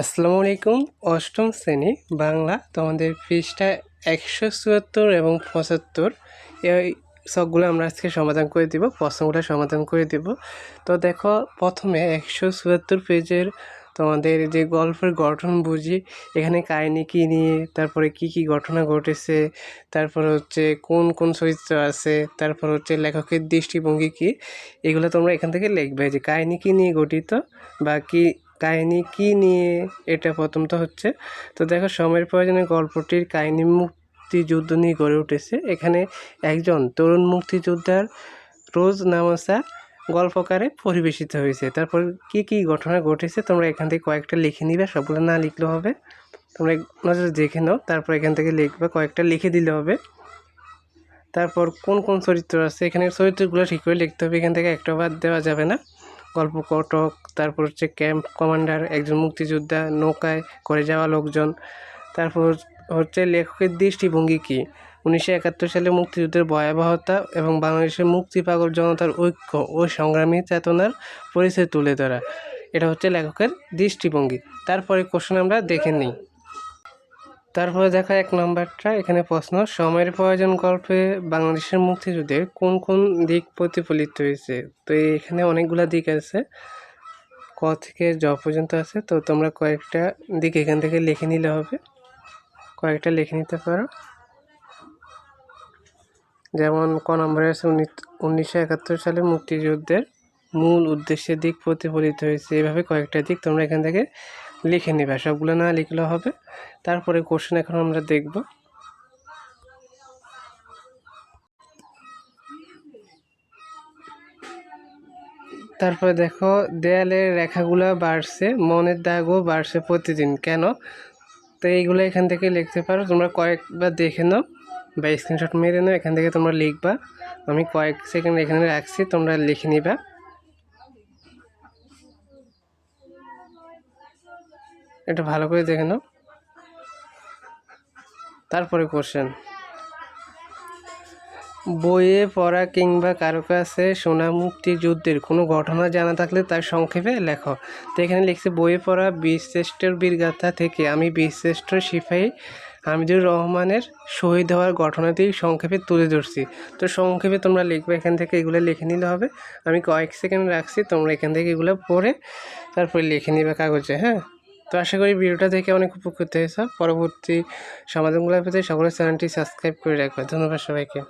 আসসালামু আলাইকুম। অষ্টম শ্রেণি, বাংলা, তোমাদের পৃষ্ঠা একশো চুয়াত্তর এবং পঁচাত্তর। এই সবগুলো আমরা আজকে সমাধান করে দিব, প্রশ্নগুলো সমাধান করে দিব। তো দেখো, প্রথমে একশো চুয়াত্তর পেজের তোমাদের যে গল্পের গঠন বুঝি, এখানে কাহিনী কী নিয়ে, তারপরে কি কি ঘটনা ঘটেছে, তারপর হচ্ছে কোন কোন চরিত্র আছে, তারপর হচ্ছে লেখকের দৃষ্টিভঙ্গি কী, এগুলো তোমরা এখান থেকে লিখবে যে কাহিনী কী নিয়ে গঠিত বা কী কাহিনী কি নিয়ে এটা প্রথমত হচ্ছে। তো দেখো, সময়ের প্রয়োজনে গল্পটির কাহিনী মুক্তিযুদ্ধ নিয়ে গড়ে উঠেছে। এখানে একজন তরুণ মুক্তিযোদ্ধার রোজ নামাসা গল্পকারে পরিবেশিত হয়েছে। তারপর কি কি ঘটনা ঘটেছে তোমরা এখান থেকে কয়েকটা লিখে নিবে, সবগুলো না লিখলে হবে। তোমরা নজরে দেখে নাও, তারপর এখান থেকে লিখবে, কয়েকটা লিখে দিলে হবে। তারপর কোন কোন চরিত্র আছে? এখানে চরিত্রগুলো ঠিক করে লিখতে হবে, এখান থেকে একটা বাদ দেওয়া যাবে না। গল্প কটক তারপর হচ্ছে ক্যাম্প কমান্ডার, একজন মুক্তিযোদ্ধা, নৌকায় করে যাওয়া লোকজন, তারপর হচ্ছে লেখকের দৃষ্টিভঙ্গি কী? উনিশশো একাত্তর সালে মুক্তিযুদ্ধের ভয়াবহতা এবং বাংলাদেশের মুক্তি পাগল জনতার ঐক্য ও সংগ্রামী চেতনার পরিচয় তুলে ধরা। এটা হচ্ছে লেখকের দৃষ্টিভঙ্গি। তারপরে কোশ্চেন আমরা দেখে নিই। তারপরে দেখা এক নম্বরটা, এখানে প্রশ্ন, সময়ের প্রয়োজন গল্পে বাংলাদেশের মুক্তিযুদ্ধের কোন কোন দিক প্রতিফলিত হয়েছে? তো এখানে অনেকগুলো দিক আছে, ক থেকে জ পর্যন্ত আছে, তো তোমরা কয়েকটা দিক এখান থেকে লিখে নিলে হবে। কয়েকটা লিখে নিতে পারো। যেমন, ক নম্বরে আছে উনিশশো একাত্তর সালে মুক্তিযুদ্ধের মূল উদ্দেশ্যের দিক প্রতিফলিত হয়েছে। এভাবে কয়েকটা দিক তোমরা এখান থেকে লিখে নেবে, সবগুলো না লিখলেও হবে। তারপরে কোশ্চেন এখন আমরা দেখব। তারপরে দেখো, দেয়ালের রেখাগুলো বাড়ছে, মনের দাগও বাড়ছে প্রতিদিন। কেন? তো এইগুলো এখান থেকে লিখতে পারো, তোমরা কয়েকবার দেখে নাও বা স্ক্রিনশট মেরে নাও, এখান থেকে তোমরা লিখবা। আমি কয়েক সেকেন্ড এখানে রাখছি, তোমরা লিখে নিবা। এটা ভালো করে দেখে নাও। তারপরে কোশ্চেন বইয়ে পড়া কিংবা কারও কাছে শোনা মুক্তিযুদ্ধের কোনো ঘটনা জানা থাকলে তার সংক্ষেপে লেখো। তো এখানে লিখছে, বইয়ে পড়া বীরশ্রেষ্ঠের বীরগাথা থেকে আমি বীরশ্রেষ্ঠ সিপাহী হামিদুর রহমানের শহীদ হওয়ার ঘটনাটি সংক্ষেপে তুলে ধরছি। তো সংক্ষেপে তোমরা লিখবে, এখান থেকে এগুলো লিখে নিলে হবে। আমি কয়েক সেকেন্ড রাখছি, তোমরা এখান থেকে এগুলো পড়ে তারপরে লিখে নিবে কাগজে হ্যাঁ? তো আশা করি ভিডিওটা দেখে অনেক উপকৃত হয়েছে। পরবর্তী সমাধানগুলো পেতে সকলের চ্যানেলটি সাবস্ক্রাইব করে রাখবে। ধন্যবাদ সবাইকে।